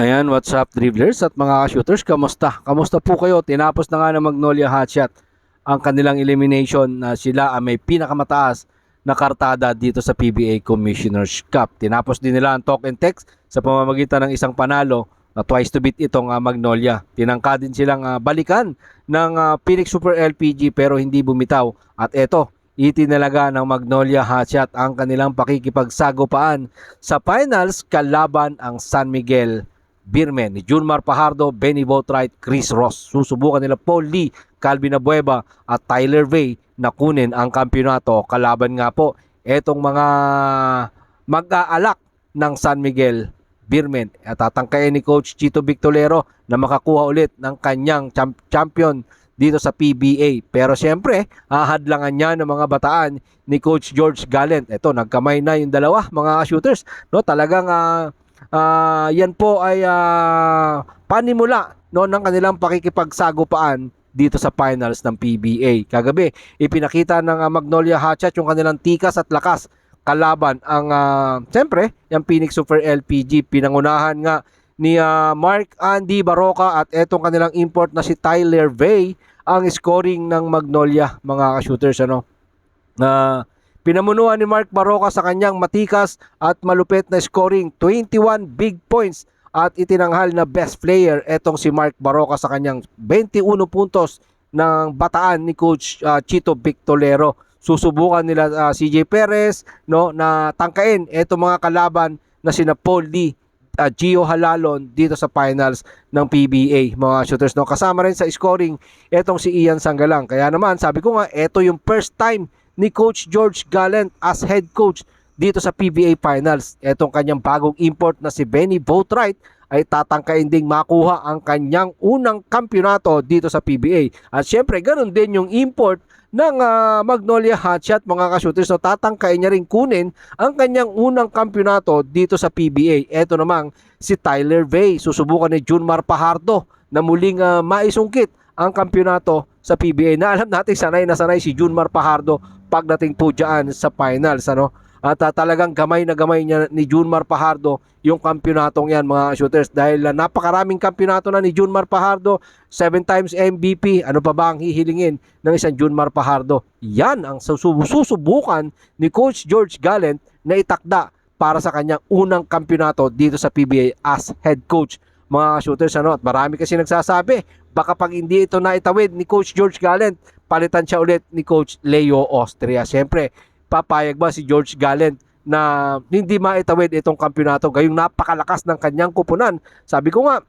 Yan, what's up dribblers at mga shooters, kamusta? Kamusta po kayo? Tinapos na nga ng Magnolia Hotshot ang kanilang elimination na sila ang may pinakamataas na kartada dito sa PBA Commissioners Cup. Tinapos din nila ang talk and text sa pamamagitan ng isang panalo na twice to beat itong ah, Magnolia. Tinangka din silang ah, balikan ng ah, Phoenix Super LPG pero hindi bumitaw. At eto, itinalaga ng Magnolia Hotshot ang kanilang pakikipagsagupaan sa finals kalaban ang San Miguel Birmen ni Junmar Pajardo, Benny Boatwright, Chris Ross. Susubukan nila Paul Lee, Calvin Abueva at Tyler Vey na kunin ang kampyonato. Kalaban nga po etong mga mag-aalak ng San Miguel Birmen. At tatangkayin ni Coach Chito Victolero na makakuha ulit ng kanyang champ- champion dito sa PBA. Pero siyempre, ahadlangan niya ng mga bataan ni Coach George Gallant. Ito, nagkamay na yung dalawa, mga shooters. No, talagang ah, ah, yan po ay ah, panimula no, ng kanilang pakikipagsagupaan dito sa finals ng PBA. Kagabi, ipinakita ng ah, Magnolia Hatchet yung kanilang tikas at lakas kalaban ang ah, siyempre, yung Phoenix Super LPG pinangunahan nga ni ah, Mark Andy Baroka at etong kanilang import na si Tyler Vey ang scoring ng Magnolia mga shooters ano na pinamunuan ni Mark Baroka sa kanyang matikas at malupit na scoring 21 big points at itinanghal na best player. Etong si Mark Baroka sa kanyang 21 puntos ng bataan ni coach ah, Chito Victolero. Susubukan nila ah, CJ Perez no na tangkain etong mga kalaban na sina Paul Lee uh, Gio Halalon dito sa finals ng PBA mga shooters no. Kasama rin sa scoring etong si Ian Sanggalang kaya naman sabi ko nga eto yung first time ni coach George Gallant as head coach dito sa PBA finals etong kanyang bagong import na si Benny Boatwright ay tatangkain ding makuha ang kanyang unang kampyonato dito sa PBA at syempre ganun din yung import ng ah, Magnolia Hotshot mga ka-shooters so tatangkain niya rin kunin ang kanyang unang kampyonato dito sa PBA. Ito namang si Tyler Vey. Susubukan ni Junmar Pajardo na muling ah, maisungkit ang kampyonato sa PBA. Na alam natin sanay na sanay si Junmar Pajardo pagdating po dyan sa finals. Ano? At ah, talagang gamay na gamay niya ni Junmar Pajardo yung kampyonatong yan mga shooters dahil ah, napakaraming kampyonato na ni Junmar Pajardo 7 times MVP ano pa ba ang hihilingin ng isang Junmar Pajardo yan ang susub- susubukan ni Coach George Gallant na itakda para sa kanyang unang kampyonato dito sa PBA as head coach mga shooters ano at marami kasi nagsasabi baka pag hindi ito naitawid ni Coach George Gallant palitan siya ulit ni Coach Leo Austria siyempre papayag ba si George Gallant na hindi maitawid itong kampyonato gayong napakalakas ng kanyang kupunan. Sabi ko nga,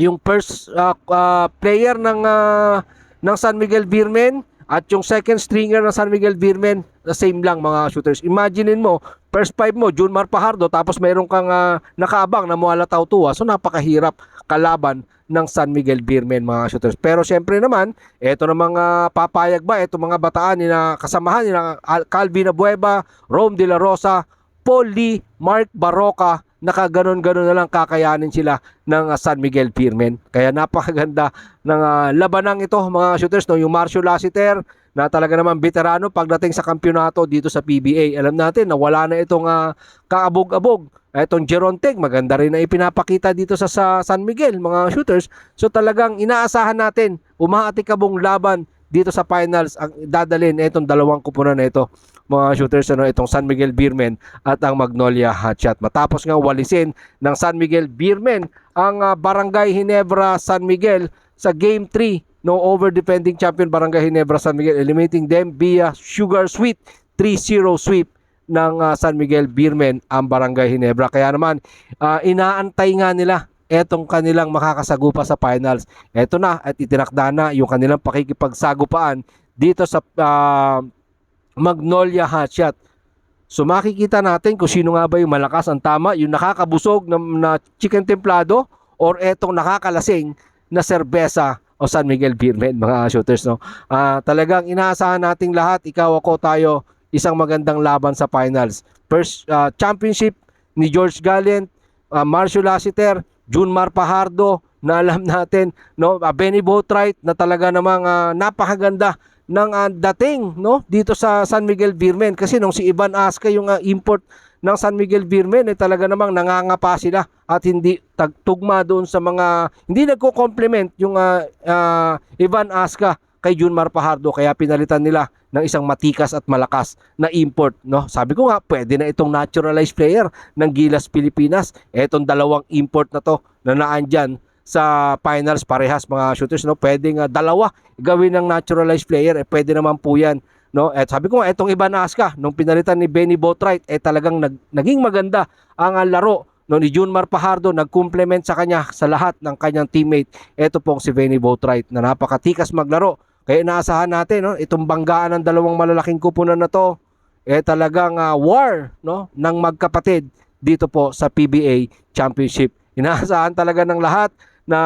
yung first uh, uh, player ng uh, ng San Miguel Beermen at yung second stringer ng San Miguel Beermen, the same lang mga shooters. Imaginein mo, first five mo, Junmar Pajardo, tapos mayroon kang uh, nakaabang na Muala Tautua. So napakahirap kalaban ng San Miguel Beermen mga shooters. Pero syempre naman, eto na mga papayag ba, eto mga bataan ni na kasamahan ni na Al- Calvin Abueva, Rome De La Rosa, Paul Lee, Mark Baroka, nakaganon-ganon na lang kakayanin sila ng uh, San Miguel Beermen. Kaya napakaganda ng uh, labanang ito mga shooters. No? Yung Marcio Lassiter na talaga naman veterano pagdating sa kampyonato dito sa PBA. Alam natin na wala na itong uh, kaabog-abog. Itong Jeron Teg, maganda rin na ipinapakita dito sa, sa San Miguel, mga shooters. So talagang inaasahan natin, umaatikabong laban dito sa finals ang dadalhin itong dalawang kupunan na ito mga shooters ano itong San Miguel Beermen at ang Magnolia Hotshot matapos nga walisin ng San Miguel Beermen ang ah, Barangay Hinebra San Miguel sa game 3 no over defending champion Barangay Hinebra San Miguel eliminating them via Sugar Sweet 3-0 sweep ng ah, San Miguel Beermen ang Barangay Hinebra. Kaya naman ah, inaantay nga nila etong kanilang makakasagupa sa finals. Eto na at itinakda na yung kanilang pakikipagsagupaan dito sa ah, Magnolia Hotshot. So makikita natin kung sino nga ba yung malakas ang tama, yung nakakabusog na, na chicken templado or etong nakakalasing na serbesa o San Miguel Beermen mga shooters no. Ah, talagang inaasahan nating lahat, ikaw ako tayo isang magandang laban sa finals. First ah, championship ni George Gallant, uh, Marcio Lassiter, Junmar Pajardo na alam natin no, uh, Benny Boatwright na talaga namang ah, napakaganda ng ah, dating no? Dito sa San Miguel Beermen. Kasi nung si Ivan Aska yung ah, import ng San Miguel Birmen eh talaga namang nangangapa sila at hindi tagtugma doon sa mga hindi nagko-complement yung ah, ah, Ivan Aska kay Junmar Pajardo kaya pinalitan nila ng isang matikas at malakas na import no? Sabi ko nga pwede na itong naturalized player ng Gilas Pilipinas. Etong dalawang import na to na naandyan sa finals parehas mga shooters no? Pwedeng ah, dalawa gawin ng naturalized player eh pwede naman po yan no? At sabi ko nga etong Ivan Aska nung pinalitan ni Benny Boatwright eh talagang nag, naging maganda ang laro no? Ni Junmar Pajardo nag-complement sa kanya sa lahat ng kanyang teammate. Ito pong si Benny Boatwright na napakatikas maglaro kaya inaasahan natin no itong banggaan ng dalawang malalaking kupunan na to eh talagang ah, war no ng magkapatid dito po sa PBA Championship. Inaasahan talaga ng lahat na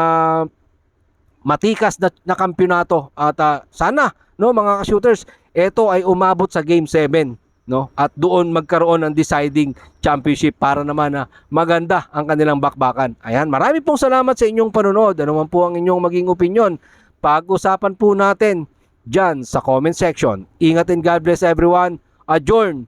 matikas na, na kampyonato at ah, sana no mga shooters ito ay umabot sa game 7 no at doon magkaroon ng deciding championship para naman na maganda ang kanilang bakbakan. Ayan marami pong salamat sa inyong panonood. Ano man po ang inyong maging opinion pag-usapan po natin dyan sa comment section. Ingat and God bless everyone. Adjourn